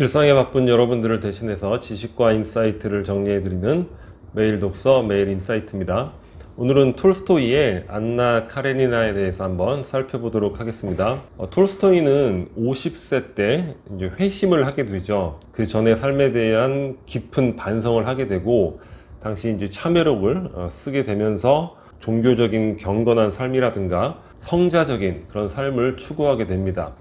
일상에 바쁜 여러분들을 대신해서 지식과 인사이트를 정리해드리는 매일 독서 매일 인사이트입니다. 오늘은 톨스토이의 안나 카레니나에 대해서 한번 살펴보도록 하겠습니다. 어, 톨스토이는 50세 때 이제 회심을 하게 되죠. 그 전에 삶에 대한 깊은 반성을 하게 되고 당시 이제 참회록을 어, 쓰게 되면서 종교적인 경건한 삶이라든가 성자적인 그런 삶을 추구하게 됩니다.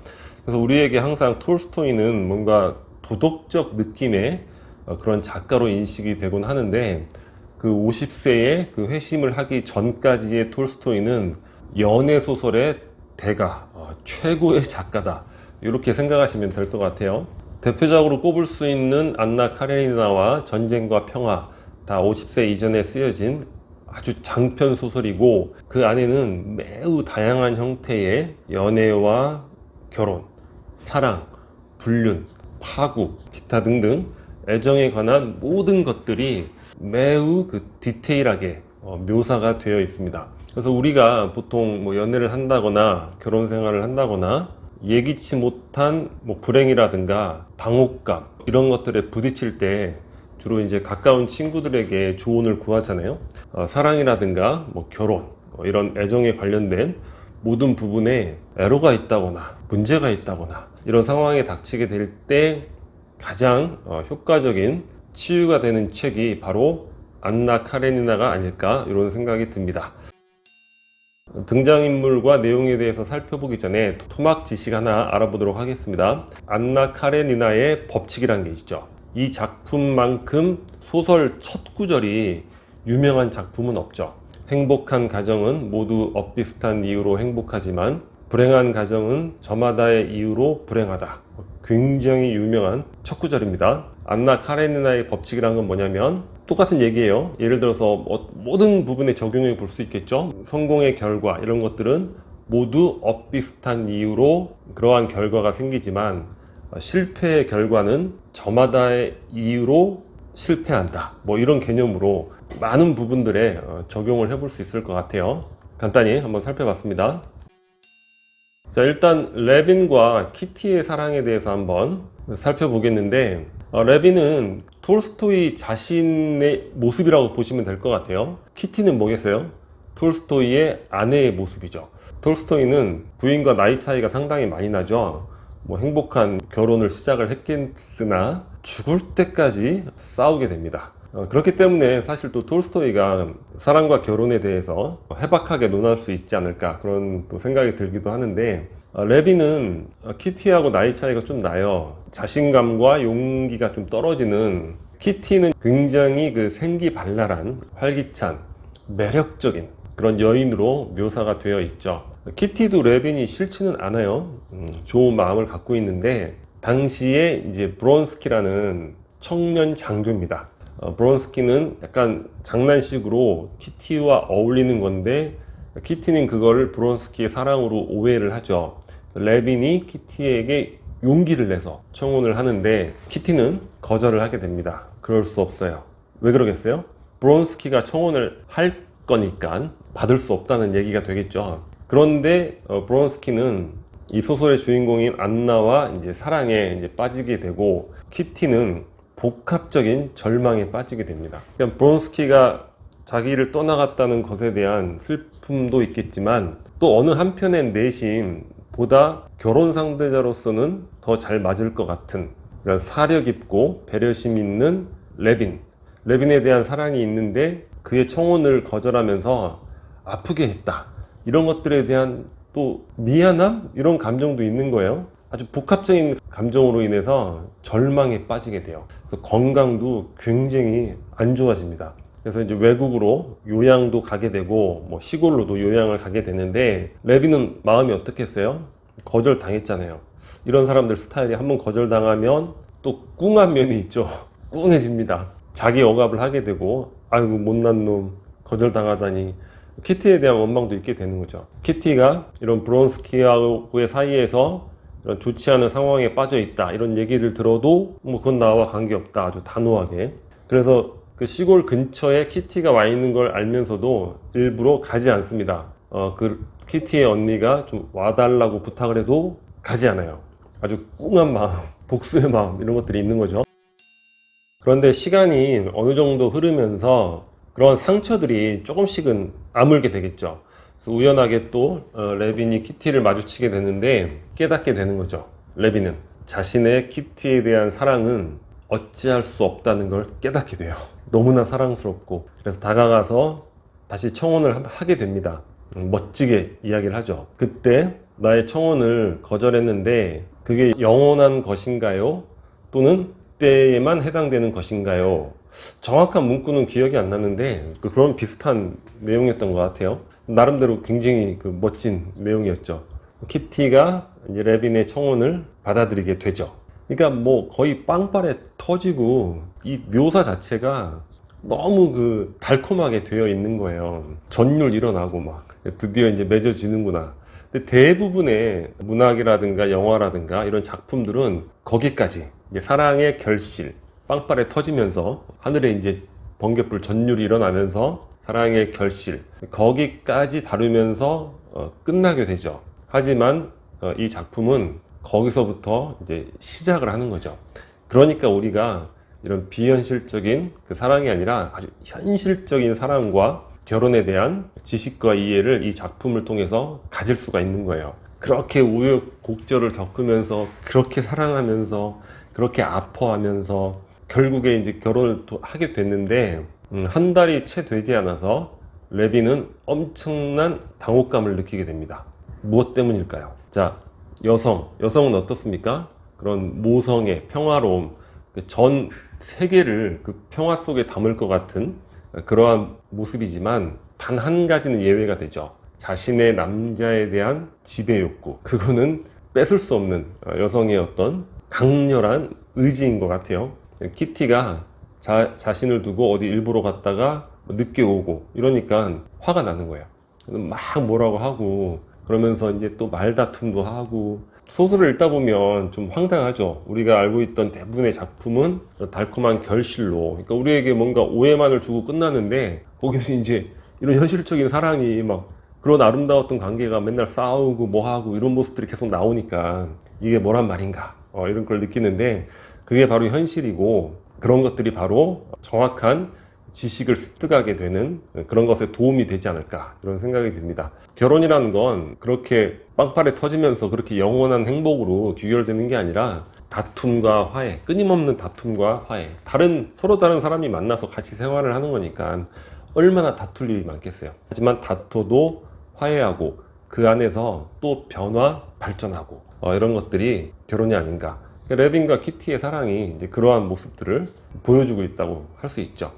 그래서 우리에게 항상 톨스토이는 뭔가 도덕적 느낌의 어, 그런 작가로 인식이 되곤 하는데 그 50세에 그 회심을 하기 전까지의 톨스토이는 연애 소설의 대가, 어, 최고의 작가다. 이렇게 생각하시면 될 것 같아요. 대표적으로 꼽을 수 있는 안나 카레니나와 전쟁과 평화 다 50세 이전에 쓰여진 아주 장편 소설이고 그 안에는 매우 다양한 형태의 연애와 결혼, 사랑, 불륜, 파국, 기타 등등 애정에 관한 모든 것들이 매우 그 디테일하게 어, 묘사가 되어 있습니다. 그래서 우리가 보통 뭐 연애를 한다거나 결혼 생활을 한다거나 예기치 못한 뭐 불행이라든가 당혹감 이런 것들에 부딪힐 때 주로 이제 가까운 친구들에게 조언을 구하잖아요. 어, 사랑이라든가 뭐 결혼 어, 이런 애정에 관련된 모든 부분에 애로가 있다거나 문제가 있다거나 이런 상황에 닥치게 될 때 가장 어, 효과적인 치유가 되는 책이 바로 안나 카레니나가 아닐까 이런 생각이 듭니다. 등장인물과 내용에 대해서 살펴보기 전에 토막 지식 하나 알아보도록 하겠습니다. 안나 카레니나의 법칙이라는 게 있죠. 이 작품만큼 소설 첫 구절이 유명한 작품은 없죠. 행복한 가정은 모두 엇비슷한 이유로 행복하지만 불행한 가정은 저마다의 이유로 불행하다. 굉장히 유명한 첫 구절입니다. 안나 카레니나의 법칙이란 건 뭐냐면 똑같은 얘기예요. 예를 들어서 뭐- 모든 부분에 적용해 볼 수 있겠죠. 성공의 결과 이런 것들은 모두 엇비슷한 이유로 그러한 결과가 생기지만 실패의 결과는 저마다의 이유로 실패한다. 뭐 이런 개념으로 많은 부분들에 어, 적용을 해볼 수 있을 것 같아요. 간단히 한번 살펴봤습니다. 자, 일단 레빈과 키티의 사랑에 대해서 한번 살펴보겠는데 어, 레빈은 톨스토이 자신의 모습이라고 보시면 될 것 같아요. 키티는 뭐겠어요? 톨스토이의 아내의 모습이죠. 톨스토이는 부인과 나이 차이가 상당히 많이 나죠. 뭐 행복한 결혼을 시작을 했겠으나 죽을 때까지 싸우게 됩니다. 어, 그렇기 때문에 사실 또 톨스토이가 사랑과 결혼에 대해서 해박하게 논할 수 있지 않을까 그런 또 생각이 들기도 하는데 어, 레비는 어, 키티하고 나이 차이가 좀 나요. 자신감과 용기가 좀 떨어지는 키티는 굉장히 그 생기발랄한 활기찬 매력적인 그런 여인으로 묘사가 되어 있죠. 키티도 레빈이 싫지는 않아요. 음, 좋은 마음을 갖고 있는데 당시에 이제 브론스키라는 청년 장교입니다. 어, 브론스키는 약간 장난식으로 키티와 어울리는 건데 키티는 그거를 브론스키의 사랑으로 오해를 하죠. 레빈이 키티에게 용기를 내서 청혼을 하는데 키티는 거절을 하게 됩니다. 그럴 수 없어요. 왜 그러겠어요? 브론스키가 청혼을 할 거니까 받을 수 없다는 얘기가 되겠죠. 그런데 어, 브론스키는 이 소설의 주인공인 안나와 이제 사랑에 이제 빠지게 되고 키티는 복합적인 절망에 빠지게 됩니다. 그냥 브론스키가 자기를 떠나갔다는 것에 대한 슬픔도 있겠지만 또 어느 한편의 내심 보다 결혼 상대자로서는 더 잘 맞을 것 같은 이런 사려 깊고 배려심 있는 레빈. 레빈에 대한 사랑이 있는데 그의 청혼을 거절하면서 아프게 했다. 이런 것들에 대한 또 미안함? 이런 감정도 있는 거예요. 아주 복합적인 감정으로 인해서 절망에 빠지게 돼요. 그래서 건강도 굉장히 안 좋아집니다. 그래서 이제 외국으로 요양도 가게 되고 뭐 시골로도 요양을 가게 되는데 레비는 마음이 어떻겠어요? 거절 당했잖아요. 이런 사람들 스타일이 한번 거절 당하면 또 꿍한 면이 있죠. 꿍해집니다. 자기 억압을 하게 되고 아이고 못난 놈 거절 당하다니 키티에 대한 원망도 있게 되는 거죠. 키티가 이런 브론스키하고의 사이에서 이런 좋지 않은 상황에 빠져 있다 이런 얘기를 들어도 뭐 그건 나와 관계없다 아주 단호하게 그래서 그 시골 근처에 키티가 와 있는 걸 알면서도 일부러 가지 않습니다 어 그 키티의 언니가 좀 와달라고 부탁을 해도 가지 않아요 아주 꿍한 마음 복수의 마음 이런 것들이 있는 거죠. 그런데 시간이 어느 정도 흐르면서 그런 상처들이 조금씩은 아물게 되겠죠. 그래서 우연하게 또 어, 레빈이 키티를 마주치게 되는데 깨닫게 되는 거죠. 레빈은 자신의 키티에 대한 사랑은 어찌할 수 없다는 걸 깨닫게 돼요. 너무나 사랑스럽고 그래서 다가가서 다시 청혼을 하- 하게 됩니다. 음, 멋지게 이야기를 하죠. 그때 나의 청혼을 거절했는데 그게 영원한 것인가요? 또는 그때에만 해당되는 것인가요? 정확한 문구는 기억이 안 나는데 그- 그런 비슷한 내용이었던 것 같아요. 나름대로 굉장히 그 멋진 내용이었죠. 키티가 이제 레빈의 청혼을 받아들이게 되죠. 그러니까 뭐 거의 빵빠레 터지고 이 묘사 자체가 너무 그 달콤하게 되어 있는 거예요. 전율 일어나고 막 드디어 이제 맺어지는구나. 근데 대부분의 문학이라든가 영화라든가 이런 작품들은 거기까지 사랑의 결실 빵빠레 터지면서 하늘에 이제 번개불 전율이 일어나면서 사랑의 결실 거기까지 다루면서 어, 끝나게 되죠. 하지만 어, 이 작품은 거기서부터 이제 시작을 하는 거죠. 그러니까 우리가 이런 비현실적인 그 사랑이 아니라 아주 현실적인 사랑과 결혼에 대한 지식과 이해를 이 작품을 통해서 가질 수가 있는 거예요. 그렇게 우여곡절을 겪으면서 그렇게 사랑하면서 그렇게 아파하면서 결국에 이제 결혼을 또 하게 됐는데 음, 한 달이 채 되지 않아서 레비는 엄청난 당혹감을 느끼게 됩니다. 무엇 때문일까요? 자, 여성, 여성은 어떻습니까? 그런 모성의 평화로움, 그 전 세계를 그 평화 속에 담을 것 같은 그러한 모습이지만 단 한 가지는 예외가 되죠. 자신의 남자에 대한 지배 욕구. 그거는 뺏을 수 없는 여성의 어떤 강렬한 의지인 것 같아요. 키티가 자, 자신을 두고 어디 일부러 갔다가 늦게 오고 이러니까 화가 나는 거예요. 막 뭐라고 하고 그러면서 이제 또 말다툼도 하고 소설을 읽다 보면 좀 황당하죠. 우리가 알고 있던 대부분의 작품은 달콤한 결실로, 그러니까 우리에게 뭔가 오해만을 주고 끝나는데 거기서 이제 이런 현실적인 사랑이 막 그런 아름다웠던 관계가 맨날 싸우고 뭐 하고 이런 모습들이 계속 나오니까 이게 뭐란 말인가 어, 이런 걸 느끼는데 그게 바로 현실이고 그런 것들이 바로 정확한 지식을 습득하게 되는 그런 것에 도움이 되지 않을까 이런 생각이 듭니다. 결혼이라는 건 그렇게 빵빠레 터지면서 그렇게 영원한 행복으로 귀결되는 게 아니라 다툼과 화해, 끊임없는 다툼과 화해. 다른 서로 다른 사람이 만나서 같이 생활을 하는 거니까 얼마나 다툴 일이 많겠어요. 하지만 다퉈도 화해하고 그 안에서 또 변화, 발전하고 어, 이런 것들이 결혼이 아닌가. 레빈과 키티의 사랑이 이제 그러한 모습들을 보여주고 있다고 할 수 있죠.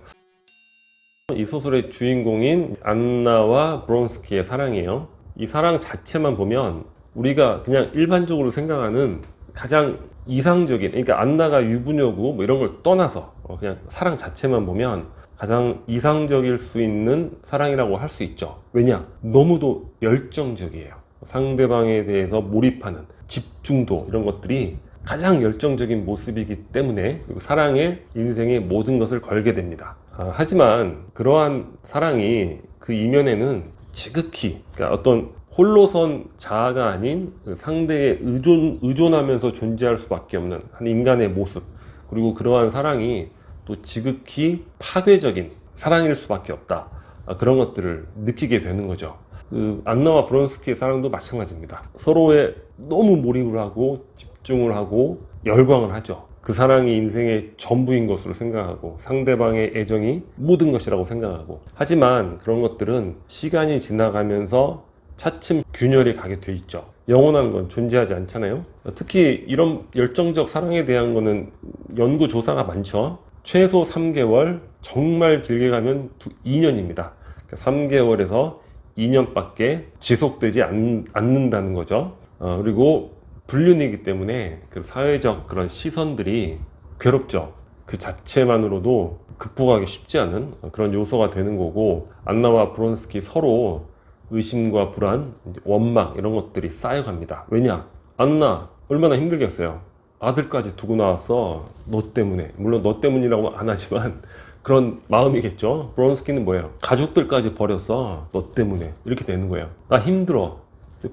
이 소설의 주인공인 안나와 브론스키의 사랑이에요. 이 사랑 자체만 보면 우리가 그냥 일반적으로 생각하는 가장 이상적인, 그러니까 안나가 유부녀고 뭐 이런 걸 떠나서 어, 그냥 사랑 자체만 보면 가장 이상적일 수 있는 사랑이라고 할 수 있죠. 왜냐? 너무도 열정적이에요. 상대방에 대해서 몰입하는 집중도 이런 것들이 가장 열정적인 모습이기 때문에 사랑에 인생의 모든 것을 걸게 됩니다. 아, 하지만 그러한 사랑이 그 이면에는 지극히 그러니까 어떤 홀로선 자아가 아닌 그 상대에 의존, 의존하면서 존재할 수밖에 없는 한 인간의 모습 그리고 그러한 사랑이 또 지극히 파괴적인 사랑일 수밖에 없다. 아, 그런 것들을 느끼게 되는 거죠. 그 안나와 브론스키의 사랑도 마찬가지입니다. 서로에 너무 몰입을 하고 집중을 하고 열광을 하죠. 그 사랑이 인생의 전부인 것으로 생각하고 상대방의 애정이 모든 것이라고 생각하고 하지만 그런 것들은 시간이 지나가면서 차츰 균열이 가게 돼 있죠. 영원한 건 존재하지 않잖아요. 특히 이런 열정적 사랑에 대한 거는 연구 조사가 많죠. 최소 3개월, 정말 길게 가면 2년입니다. 3개월에서 2년밖에 지속되지 않, 않는다는 거죠. 어, 그리고 불륜이기 때문에 그 사회적 그런 시선들이 괴롭죠. 그 자체만으로도 극복하기 쉽지 않은 그런 요소가 되는 거고 안나와 브론스키 서로 의심과 불안, 원망 이런 것들이 쌓여갑니다. 왜냐? 안나 얼마나 힘들겠어요. 아들까지 두고 나왔어. 너 때문에. 물론 너 때문이라고 안 하지만 그런 마음이겠죠. 브론스키는 뭐예요? 가족들까지 버렸어. 너 때문에. 이렇게 되는 거예요. 나 힘들어.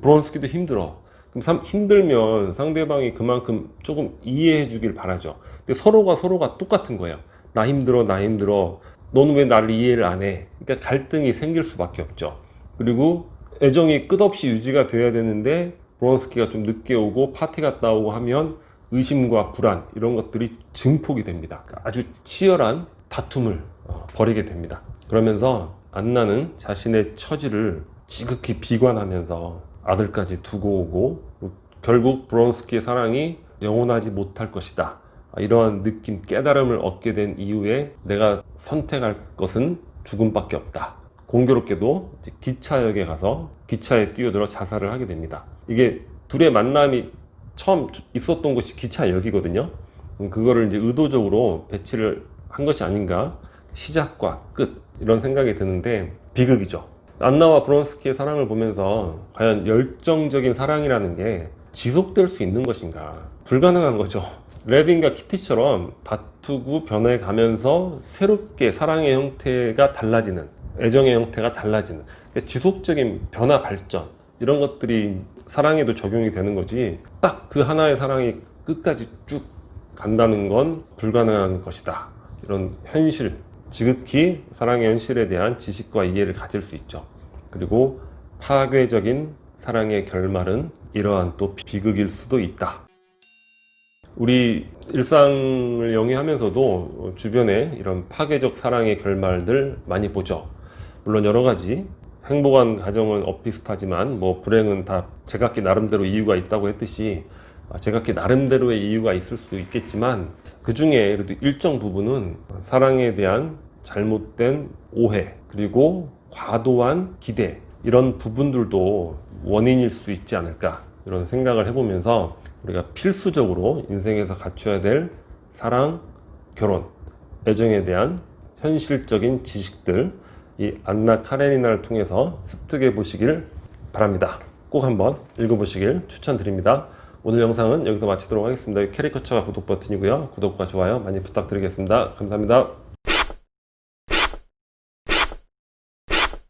브론스키도 힘들어. 그럼 참 힘들면 상대방이 그만큼 조금 이해해 주길 바라죠. 근데 서로가 서로가 똑같은 거예요. 나 힘들어, 나 힘들어. 너는 왜 나를 이해를 안 해? 그러니까 갈등이 생길 수밖에 없죠. 그리고 애정이 끝없이 유지가 돼야 되는데 브론스키가 좀 늦게 오고 파티 갔다 오고 하면 의심과 불안 이런 것들이 증폭이 됩니다. 그러니까 아주 치열한 다툼을 어, 벌이게 됩니다. 그러면서 안나는 자신의 처지를 지극히 비관하면서 아들까지 두고 오고 결국 브론스키의 사랑이 영원하지 못할 것이다. 아, 이러한 느낌, 깨달음을 얻게 된 이후에 내가 선택할 것은 죽음밖에 없다. 공교롭게도 기차역에 가서 기차에 뛰어들어 자살을 하게 됩니다. 이게 둘의 만남이 처음 있었던 곳이 기차역이거든요. 음, 그거를 이제 의도적으로 배치를 한 것이 아닌가. 시작과 끝. 이런 생각이 드는데 비극이죠. 안나와 브론스키의 사랑을 보면서 과연 열정적인 사랑이라는 게 지속될 수 있는 것인가? 불가능한 거죠. 레빈과 키티처럼 다투고 변해가면서 새롭게 사랑의 형태가 달라지는, 애정의 형태가 달라지는, 그러니까 지속적인 변화 발전, 이런 것들이 사랑에도 적용이 되는 거지, 딱 그 하나의 사랑이 끝까지 쭉 간다는 건 불가능한 것이다. 이런 현실, 지극히 사랑의 현실에 대한 지식과 이해를 가질 수 있죠. 그리고 파괴적인 사랑의 결말은 이러한 또 비극일 수도 있다. 우리 일상을 영위하면서도 주변에 이런 파괴적 사랑의 결말들 많이 보죠. 물론 여러 가지 행복한 가정은 엇비슷하지만 뭐 불행은 다 제각기 나름대로 이유가 있다고 했듯이 아, 제각기 나름대로의 이유가 있을 수 있겠지만 그 중에 그래도 일정 부분은 사랑에 대한 잘못된 오해 그리고 과도한 기대 이런 부분들도 원인일 수 있지 않을까 이런 생각을 해보면서 우리가 필수적으로 인생에서 갖춰야 될 사랑, 결혼, 애정에 대한 현실적인 지식들 이 안나 카레니나를 통해서 습득해 보시길 바랍니다. 꼭 한번 읽어보시길 추천드립니다. 오늘 영상은 여기서 마치도록 하겠습니다. 캐리커처가 구독 버튼이고요. 구독과 좋아요 많이 부탁드리겠습니다. 감사합니다.